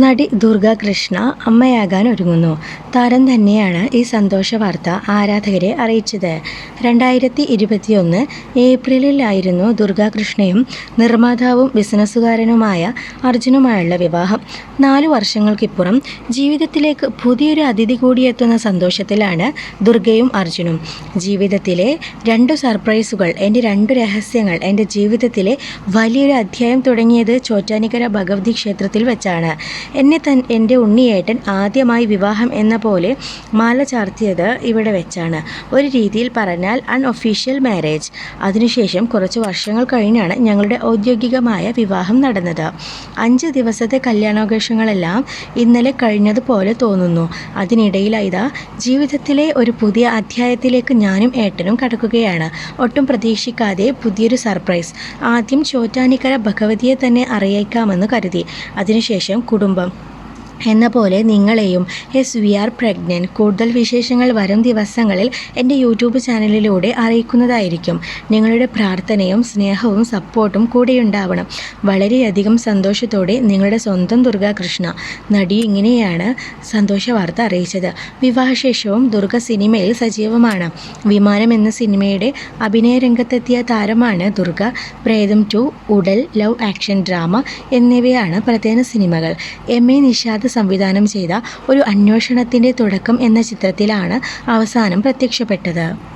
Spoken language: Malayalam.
നടി ദുർഗ കൃഷ്ണ അമ്മയാകാൻ ഒരുങ്ങുന്നു. താരം തന്നെയാണ് ഈ സന്തോഷ വാർത്ത ആരാധകരെ അറിയിച്ചത്. രണ്ടായിരത്തി ഇരുപത്തിയൊന്ന് ഏപ്രിലിലായിരുന്നു ദുർഗ കൃഷ്ണയും നിർമ്മാതാവും ബിസിനസ്സുകാരനുമായ അർജുനുമായുള്ള വിവാഹം. നാലു വർഷങ്ങൾക്കിപ്പുറം ജീവിതത്തിലേക്ക് പുതിയൊരു അതിഥി കൂടിയെത്തുന്ന സന്തോഷത്തിലാണ് ദുർഗയും അർജുനും. ജീവിതത്തിലെ രണ്ടു സർപ്രൈസുകൾ എന്റെ രണ്ടു രഹസ്യങ്ങൾ എന്റെ ജീവിതത്തിലെ വലിയൊരു അധ്യായം തുടങ്ങിയത് ചോറ്റാനിക്കര ഭഗവതി ക്ഷേത്രത്തിൽ വെച്ചാണ്. എന്നെ തൻ എന്റെ ഉണ്ണിയേട്ടൻ ആദ്യമായി വിവാഹം എന്ന പോലെ മാല ചാർത്തിയത് ഇവിടെ വെച്ചാണ്. ഒരു രീതിയിൽ പറഞ്ഞാൽ അൺഒഫീഷ്യൽ മാരേജ് അതിനുശേഷം കുറച്ച് വർഷങ്ങൾ കഴിഞ്ഞാണ് ഞങ്ങളുടെ ഔദ്യോഗികമായ വിവാഹം നടന്നത്. അഞ്ച് ദിവസത്തെ കല്യാണാഘോഷങ്ങളെല്ലാം ഇന്നലെ കഴിഞ്ഞതുപോലെ തോന്നുന്നു. അതിനിടയിലായത് ജീവിതത്തിലെ ഒരു പുതിയ അധ്യായത്തിലേക്ക് ഞാനും ഏട്ടനും കടക്കുകയാണ്. ഒട്ടും പ്രതീക്ഷിക്കാതെ പുതിയൊരു സർപ്രൈസ് ആദ്യം ചോറ്റാനിക്കര ഭഗവതിയെ തന്നെ അറിയിക്കാമെന്ന് കരുതി. അതിനുശേഷം കുടുംബം number. എന്ന പോലെ നിങ്ങളെയും. എസ് വി ആർ പ്രഗ്നന്റ് കൂടുതൽ വിശേഷങ്ങൾ വരും ദിവസങ്ങളിൽ എന്റെ യൂട്യൂബ് ചാനലിലൂടെ അറിയിക്കുന്നതായിരിക്കും. നിങ്ങളുടെ പ്രാർത്ഥനയും സ്നേഹവും സപ്പോർട്ടും കൂടെയുണ്ടാവണം. വളരെയധികം സന്തോഷത്തോടെ നിങ്ങളുടെ സ്വന്തം ദുർഗാകൃഷ്ണ നടി ഇങ്ങനെയാണ് സന്തോഷ വാർത്ത അറിയിച്ചത്. വിവാഹശേഷവും ദുർഗ സിനിമയിൽ സജീവമാണ്. വിമാനം എന്ന സിനിമയുടെ അഭിനയ രംഗത്തെത്തിയ താരമാണ് ദുർഗ. പ്രേതം ടു ഉടൽ ലവ് ആക്ഷൻ ഡ്രാമ എന്നിവയാണ് പ്രധാന സിനിമകൾ. എം എ നിഷാദ് സംവിധാനം ചെയ്ത ഒരു അന്വേഷണത്തിന്റെ തുടക്കം എന്ന ചിത്രത്തിലാണ് അവസാനം പ്രത്യക്ഷപ്പെട്ടത്.